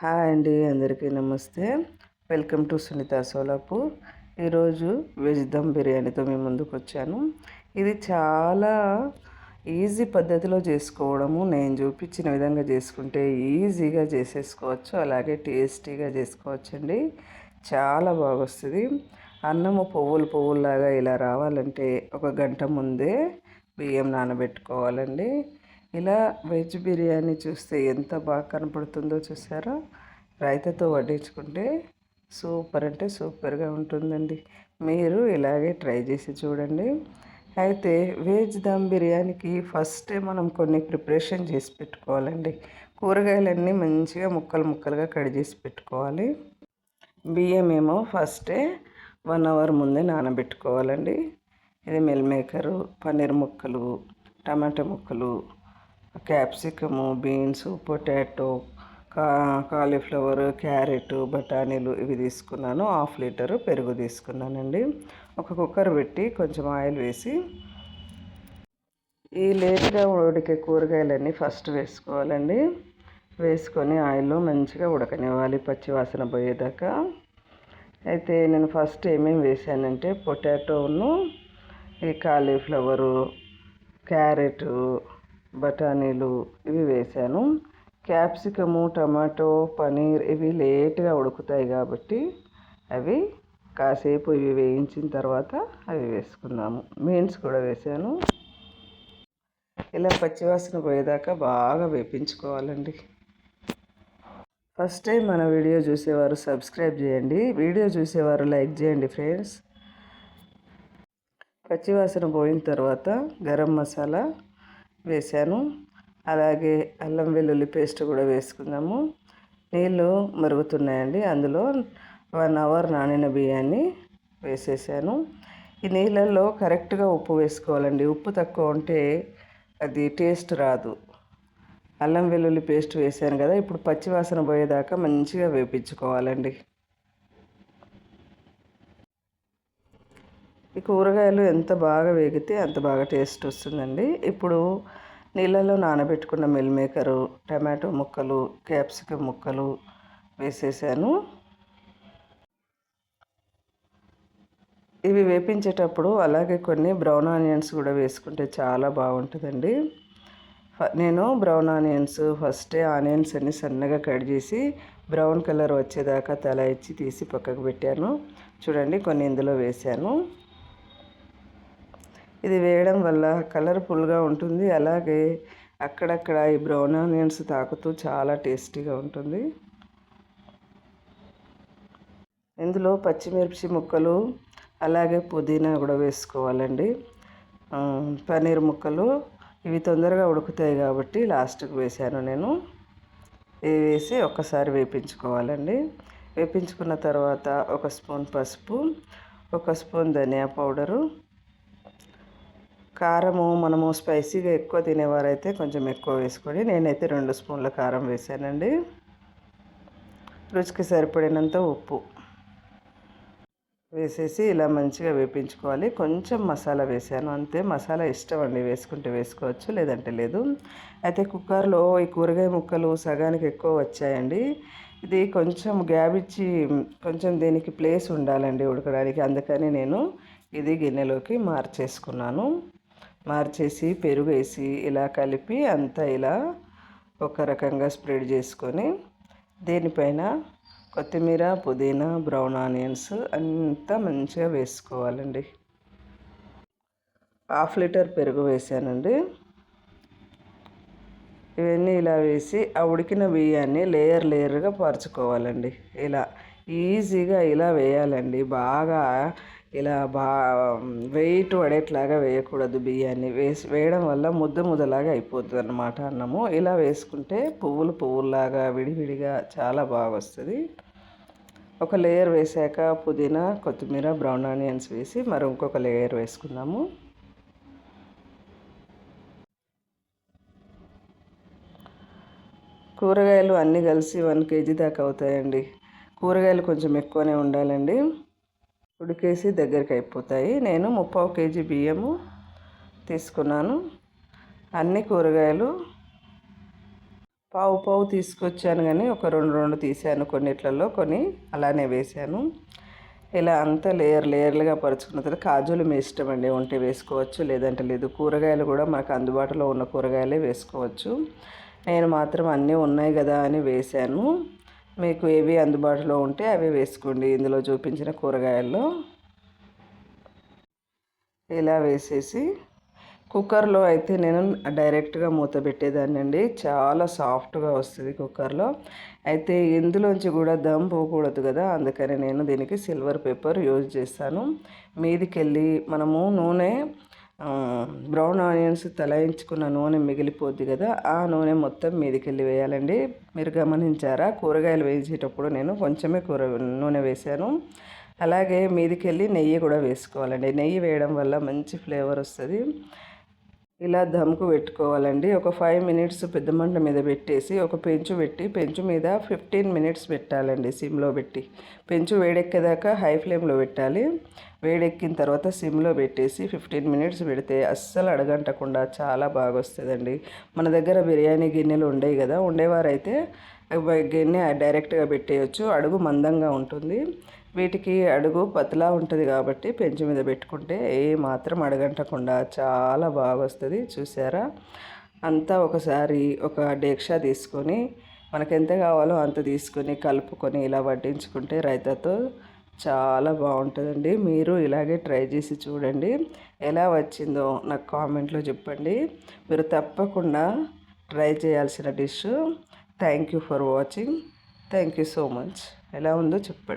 Hi అండి అందరికీ నమస్తే. Welcome to Sunitha Solapur. ఈరోజు వెజ్ దమ్ బిర్యానీతో మేము ముందుకు వచ్చాను. ఇది చాలా ఈజీ పద్ధతిలో చేసుకోవడము. నేను చూపించిన విధంగా చేసుకుంటే ఈజీగా చేసేసుకోవచ్చు. అలాగే టేస్టీగా చేసుకోవచ్చండి. చాలా బాగా వస్తుంది అన్నము పువ్వులు పువ్వులాగా ఇలా రావాలంటే ఒక గంట ముందే బియ్యం నానబెట్టుకోవాలండి. ఇలా వెజ్ బిర్యానీ చూస్తే ఎంత బాగా కనపడుతుందో చూసారా? రైతతో వడ్డించుకుంటే సూపర్ అంటే సూపర్గా ఉంటుందండి. మీరు ఇలాగే ట్రై చేసి చూడండి. అయితే వెజ్ దమ్ బిర్యానీకి ఫస్టే మనం కొన్ని ప్రిపరేషన్ చేసి పెట్టుకోవాలండి. కూరగాయలన్నీ మంచిగా ముక్కలు ముక్కలుగా కట్ చేసి పెట్టుకోవాలి. బియ్యం ఏమో ఫస్టే వన్ అవర్ ముందే నానబెట్టుకోవాలండి. ఇది మిల్ మేకరు పన్నీర్ ముక్కలు టమాటా ముక్కలు క్యాప్సికము బీన్స్ పొటాటో కా కాలీఫ్లవర్ క్యారెట్ బఠానీలు ఇవి తీసుకున్నాను. హాఫ్ లీటర్ పెరుగు తీసుకున్నానండి. ఒక కుక్కర్ పెట్టి కొంచెం ఆయిల్ వేసి ఈ లేట్గా ఉడికే కూరగాయలన్నీ ఫస్ట్ వేసుకోవాలండి. వేసుకొని ఆయిల్లో మంచిగా ఉడకనివ్వాలి పచ్చివాసన పోయేదాకా. అయితే నేను ఫస్ట్ ఏమేమి వేసానంటే పొటాటోను ఈ కాలీఫ్లవరు క్యారెటు బఠానీలు ఇవి వేసాను క్యాప్సికము టమాటో పనీర్ ఇవి లేట్గా ఉడుకుతాయి కాబట్టి అవి కాసేపు ఇవి వేయించిన తర్వాత అవి వేసుకున్నాము బీన్స్ కూడా వేసాను ఇలా పచ్చివాసన పోయేదాకా బాగా వేపించుకోవాలండి. ఫస్ట్ టైం మన వీడియో చూసేవారు సబ్స్క్రైబ్ చేయండి. వీడియో చూసేవారు లైక్ చేయండి ఫ్రెండ్స్. పచ్చివాసన పోయిన తర్వాత గరం మసాలా వేసాను. అలాగే అల్లం వెల్లుల్లి పేస్ట్ కూడా వేసుకున్నాము. నీళ్ళు మరుగుతున్నాయండి. అందులో వన్ అవర్ నానిన బియ్యాన్ని వేసేసాను. ఈ నీళ్ళల్లో కరెక్ట్గా ఉప్పు వేసుకోవాలండి. ఉప్పు తక్కువ ఉంటే అది టేస్ట్ రాదు. అల్లం వెల్లుల్లి పేస్ట్ వేసాను కదా ఇప్పుడు పచ్చివాసన పోయేదాకా మంచిగా వేపించుకోవాలండి. ఈ కూరగాయలు ఎంత బాగా వేగితే అంత బాగా టేస్ట్ వస్తుందండి. ఇప్పుడు నీళ్ళలో నానబెట్టుకున్న మిల్ మేకరు టమాటో ముక్కలు క్యాప్సికమ్ ముక్కలు వేసేసాను. ఇవి వేపించేటప్పుడు అలాగే కొన్ని బ్రౌన్ ఆనియన్స్ కూడా వేసుకుంటే చాలా బాగుంటుందండి. నేను బ్రౌన్ ఆనియన్స్ ఫస్టే ఆనియన్స్ అన్ని సన్నగా కట్ చేసి బ్రౌన్ కలర్ వచ్చేదాకా తల ఇచ్చి తీసి పక్కకు పెట్టాను. చూడండి కొన్ని ఇందులో వేసాను. ఇది వేయడం వల్ల కలర్ఫుల్గా ఉంటుంది. అలాగే అక్కడక్కడ ఈ బ్రౌన్ ఆనియన్స్ తాకుతూ చాలా టేస్టీగా ఉంటుంది. ఇందులో పచ్చిమిర్చి ముక్కలు అలాగే పుదీనా కూడా వేసుకోవాలండి. పన్నీర్ ముక్కలు ఇవి తొందరగా ఉడుకుతాయి కాబట్టి లాస్ట్కి వేసాను నేను. ఇవి వేసి ఒక్కసారి వేపించుకోవాలండి. వేపించుకున్న తర్వాత ఒక స్పూన్ పసుపు ఒక స్పూన్ ధనియా పౌడరు కారము మనము స్పైసీగా ఎక్కువ తినేవారైతే కొంచెం ఎక్కువ వేసుకొని నేనైతే రెండు స్పూన్ల కారం వేసానండి. రుచికి సరిపడినంత ఉప్పు వేసేసి ఇలా మంచిగా వేపించుకోవాలి. కొంచెం మసాలా వేసాను. అంతే మసాలా ఇష్టం అండి. వేసుకుంటే వేసుకోవచ్చు లేదంటే లేదు. అయితే కుక్కర్లో ఈ కూరగాయ ముక్కలు సగానికి ఎక్కువ వచ్చాయండి. ఇది కొంచెం గ్యాప్ ఇచ్చి కొంచెం దీనికి ప్లేస్ ఉండాలండి ఉడకడానికి. అందుకని నేను ఇది గిన్నెలోకి మార్చేసుకున్నాను. మార్చేసి పెరుగు వేసి ఇలా కలిపి అంతా ఇలా ఒక రకంగా స్ప్రెడ్ చేసుకొని దీనిపైన కొత్తిమీర పుదీనా బ్రౌన్ ఆనియన్స్ అంతా మంచిగా వేసుకోవాలండి. హాఫ్ లీటర్ పెరుగు వేసానండి. ఇవన్నీ ఇలా వేసి ఆ ఉడికిన బియ్యాన్ని లేయర్ లేయర్గా పరుచుకోవాలండి. ఇలా ఈజీగా ఇలా వేయాలండి. బాగా ఇలా బా వెయిట్ పడేట్లాగా వేయకూడదు బియ్యాన్ని. వేసి వేయడం వల్ల ముద్ద ముద్దలాగా అయిపోతుంది అన్నమాట అన్నము. ఇలా వేసుకుంటే పువ్వులు పువ్వుల్లాగా విడివిడిగా చాలా బాగా వస్తుంది. ఒక లేయర్ వేసాక పుదీనా కొత్తిమీర బ్రౌన్ ఆనియన్స్ వేసి మరి ఇంకొక లేయర్ వేసుకుందాము. కూరగాయలు అన్నీ కలిసి వన్ కేజీ దాకా అవుతాయండి. కూరగాయలు కొంచెం ఎక్కువనే ఉండాలండి. ఉడికేసి దగ్గరికి అయిపోతాయి. నేను ముప్పావు కేజీ బియ్యము తీసుకున్నాను. అన్ని కూరగాయలు పావు పావు తీసుకొచ్చాను కానీ ఒక రెండు రెండు తీసాను కొన్నిట్లలో కొన్ని అలానే వేసాను. ఇలా అంతా లేయర్ లేయర్లుగా పరుచుకున్న తర్వాత కాజులు మీ ఇష్టం అండి. ఉంటే వేసుకోవచ్చు లేదంటే లేదు. కూరగాయలు కూడా మనకు అందుబాటులో ఉన్న కూరగాయలే వేసుకోవచ్చు. నేను మాత్రం అన్నీ ఉన్నాయి కదా అని వేశాను మీకు ఏవి అందుబాటులో ఉంటే అవి వేసుకోండి. ఇందులో చూపించిన కూరగాయల్లో ఇలా వేసేసి కుక్కర్లో అయితే నేను డైరెక్ట్గా మూత పెట్టేదాన్ని అండి. చాలా సాఫ్ట్గా వస్తుంది కుక్కర్లో. అయితే ఇందులోంచి కూడా దమ్ పోకూడదు కదా. అందుకని నేను దీనికి సిల్వర్ పేపర్ యూజ్ చేస్తాను. మీదికెళ్ళి మనము నూనె బ్రౌన్ ఆనియన్స్ తలాయించుకున్న నూనె మిగిలిపోద్ది కదా ఆ నూనె మొత్తం మీదికెళ్ళి వేయాలండి. మీరు గమనించారా? కూరగాయలు వేసేటప్పుడు నేను కొంచెమే కూర నూనె వేశాను. అలాగే మీదికెళ్ళి నెయ్యి కూడా వేసుకోవాలండి. నెయ్యి వేయడం వల్ల మంచి ఫ్లేవర్ వస్తుంది. ఇలా దమ్కు పెట్టుకోవాలండి. ఒక ఫైవ్ మినిట్స్ పెద్ద మంట మీద పెట్టేసి ఒక పెంచు పెట్టి పెంచు మీద ఫిఫ్టీన్ మినిట్స్ పెట్టాలండి సిమ్లో పెట్టి. పెంచు వేడెక్కేదాకా హై ఫ్లేమ్లో పెట్టాలి. వేడెక్కిన తర్వాత సిమ్లో పెట్టేసి ఫిఫ్టీన్ మినిట్స్ పెడితే అస్సలు అడగంటకుండా చాలా బాగా వస్తుందండి మన దగ్గర బిర్యానీ గిన్నెలు ఉండేవి కదా ఉండేవారైతే గిన్నె డైరెక్ట్గా పెట్టేయచ్చు. అడుగు మందంగా ఉంటుంది. వీటికి అడుగు పతలా ఉంటుంది కాబట్టి పెంచు మీద పెట్టుకుంటే ఏ మాత్రం అడగంటకుండా చాలా బాగా వస్తుంది. చూసారా? అంతా ఒకసారి ఒక డేక్షా తీసుకొని మనకు ఎంత కావాలో అంత తీసుకొని కలుపుకొని ఇలా వడ్డించుకుంటే రైతాతో చాలా బాగుంటుందండి. మీరు ఇలాగే ట్రై చేసి చూడండి. ఎలా వచ్చిందో నాకు కామెంట్లో చెప్పండి. మీరు తప్పకుండా ట్రై చేయాల్సిన dish. Thank you for watching thank you so much ఎలా ఉందో చెప్పండి.